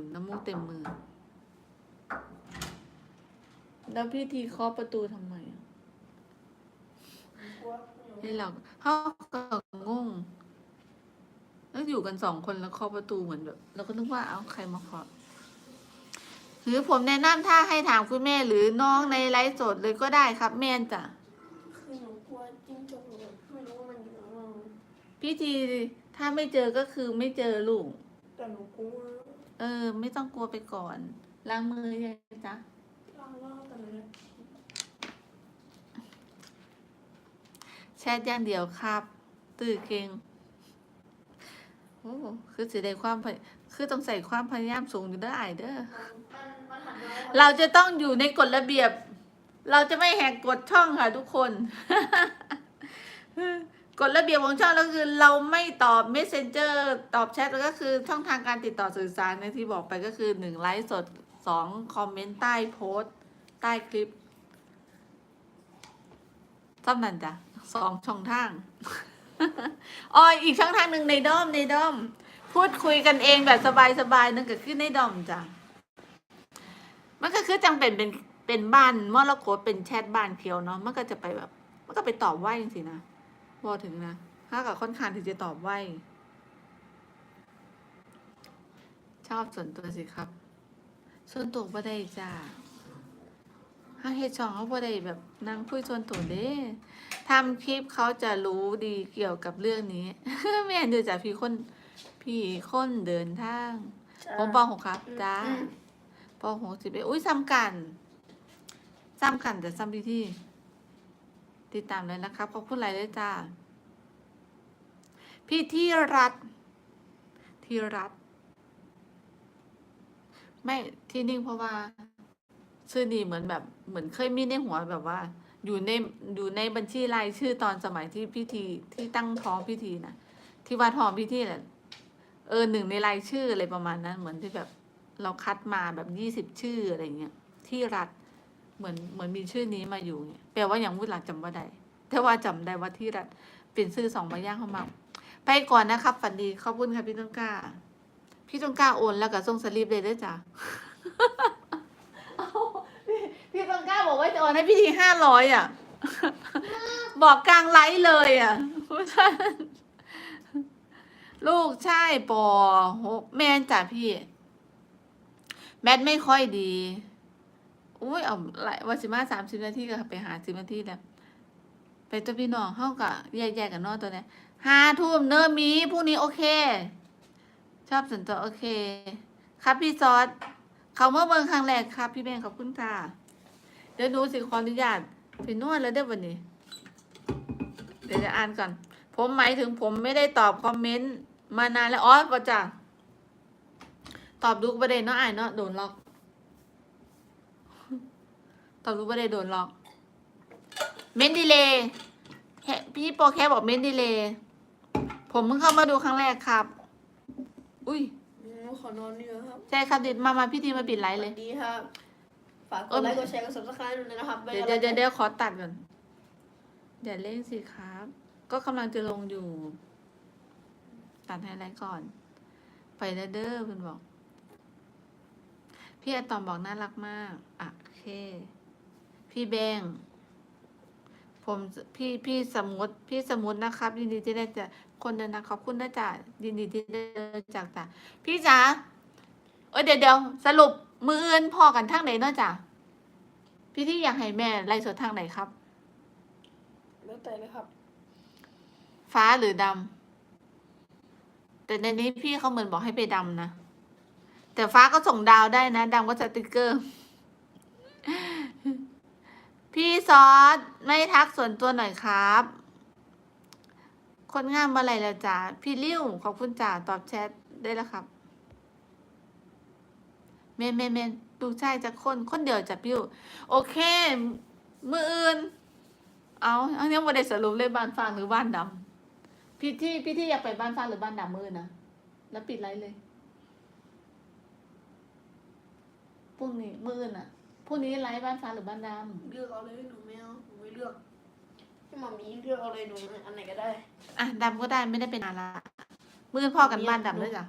นน้ำมูกเต็มมือ แล้วพี่ทีเคาะประตูทำไมอะให้เราเขาก็งงแล้วอยู่กันสองคนแล้วเคาะประตูเหมือนแบบเราก็นึกว่าเอาใครมาเคาะหรือผมแนะนำถ้าให้ถามคุณแม่หรือน้องในไลฟ์สดเลยก็ได้ครับแม่นจ้ะคือหนูกลัวจิ้งจกหนูไม่รู้ว่ามันอยู่ข้างนอกพี่ทีถ้าไม่เจอก็คือไม่เจอลูกแต่หนูกลัว เออ ไม่ต้องกลัวไปก่อน ล้างมือยังจ๊ะล่างล่างแต่เลยแชทอย่างเดียวครับ ตื่นเก่งโอ้คือสิได้ความพยคือต้องใส่ความพยายามสูงอยู่เด้อไอเด้อ เราจะต้องอยู่ในกฎระเบียบ เราจะไม่แหกกฎช่องค่ะทุกคน กฎระเบียบของช่องก็คือเราไม่ตอบ messenger ตอบแชทแล้วก็คือช่องทางการติดต่อสื่อสารในที่บอกไปก็คือหนึ่งไลฟ์สดสองคอมเมนต์ใต้โพสต์ ใต้คลิปซ้ำนั่นจ้ะสองช่องทางอ๋ออีกช่องทางหนึ่งในด้อมในด้อม พูดคุยกันเองแบบสบายๆนั่นก็คือในด้อมจ้ะมันก็คือจังเป็นเป็นเป็นบ้านมอลโกดเป็นแชทบ้านเคียวเนาะมันก็จะไปแบบ มันก็ไปตอบไหวจริงๆนะ บอถึงนะถ้ากับค่อนข้างที่จะตอบไหวชอบส่วนตัวสิครับ ส่วนตัวบ่ได้จ้าถ้าเฮ็ดช่องเขาบ่ได้แบบนั่งคุยส่วนตัวเด้ทำคลิปเขาจะรู้ดีเกี่ยวกับเรื่องนี้ แม่นดูจ้ะพี่คนพี่คนเดินทางผมปองหกครับจ้าปหกสิบเอ็ดอุ้ยซ้ำกันซ้ำกันแต่ซ้ำที่ที่ ติดตามเลยนะครับขอบคุณหลายเลยจ้าพี่ที่รัฐที่รัฐไม่ที่นิ่งเพราะว่า ชื่อนี้เหมือนแบบเหมือนเคยมีในหัวแบบว่า อยู่ในอยู่ในบัญชีรายชื่อตอนสมัยที่พิธีที่ตั้งท้องพิธีนะที่ว่าท้องพิธีแหละเออหนึ่งในรายชื่ออะไรประมาณนั้น เหมือนที่แบบเราคัดมาแบบยี่สิบชื่ออะไรเงี้ยที่รัฐ เหมือนเหมือนมีชื่อนี้มาอยู่เงี้ยแปลว่าอย่างวุฒิหลักจำว่าได้แต่ว่าจำได้ว่าที่รัฐเป็นชื่อสองใบย่างเข้ามาไปก่อนนะครับฝันดีขอบคุณค่ะพี่ต้นกล้า พี่ต้นกล้าโอนแล้วก็ส่งสลิปเลยด้วยจ้ะเอาพี่พี่ต้นกล้าบอกว่าจะโอนให้พี่ทีห้าร้อยอะ บอกกลางไลฟ์เลยอะลูกใช่ปอหกแม่นจ้ะพี่ แมทไม่ค่อยดี อุ้ยเอาหลายวันสิมาสามสิบนาทีก็ไปหาสิบนาทีแล้วไปตัวพี่น้องเข้ากับแยกๆกันนอกตัวเนี้ยห้าทุ่มเนอมีพรุ่งนี้โอเค ชอบส่วนตัวโอเค ครับพี่ซอสเขาเมื่อเมืองครั้งแรกครับ พี่แบงขอบคุณค่ะเดี๋ยวดูสิขออนุญาตไปนวดแล้วเด้อวันนี้ เดี๋ยวจะอ่านก่อน ผมหมายถึงผมไม่ได้ตอบคอมเมนต์มานานแล้วอ๋อก็จ้ะตอบดูประเด็นเนาะอ่านเนาะโดนล็อก ตอบดูประเด็นโดนล็อก เมนดีเลยพี่โปรแคปบอกเมนดีเลยผมเพิ่งเข้ามาดูครั้งแรกครับ อุ้ยหนูขอนอนเนื้อะครับ ใช่ครับเดี๋ยวมามาพี่ทีมาปิดไลฟ์เลยสวัสดีครับ ฝากกเออดไลค์กดแชร์กด subscribe ด้วยนะครับเดี๋ยวเดี๋ยวเดี๋ยวเดี๋ยวขอตัดก่อนอย่าเล่นสิครับ ก็กำลังจะลงอยู่ ตัดไฮไลท์ก่อน ไปแล้วเด้อเพื่อนบอก พี่อะตอมบอกน่ารักมาก อะโอเค พี่แบงผมพี่พี่สมุดพี่สมุดนะครับ ยินดีที่ได้เจะคนเดินนะขอบคุณนะจ๊ะยินดีที่ได้รู้จากจ้ะพี่จ๋าเอ้ยเดี๋ยวเดี๋ยวสรุปมืออื่นพอกันทั้งไหนเนาะจ๊ะพี่ที่อยากให้แม่ไล่สดทางไหนครับแล้วแต่เลยครับ ฟ้าหรือดำแต่ในนี้พี่เขาเหมือนบอกให้ไปดำนะแต่ฟ้าก็ส่งดาวได้นะดำก็สติกเกอร์ พี่ซอสไม่ทักส่วนตัวหน่อยครับ คนงามเมื่อไรแล้วจ้าพี่ริ้วขอบคุณจ่าตอบแชทได้แล้วครับ เมนเมนเมนดูใช่จะคนคนเดียวจะพิ้วโอเค มืออื่น เอาอันนี้ไม่ได้สรุปเลยบ้านฟางหรือบ้านดำพี่ที่พี่ที่อยากไปบ้านฟางหรือบ้านดำมือนะแล้วปิดไลฟ์เลยพรุ่งนี้มือน่ะ พรุ่งนี้ไลฟ์บ้านฟ้าหรือบ้านดเลือกเอาเลยหนูไม่เอาหนูไม่เลือกพี่หมามีเลือกเอาเลยหนูอันไหนก็ได้ำอะดำก็ได้ไม่ได้เป็นอะไรมือพ่อกันบ้านดำด้วยจ้ะ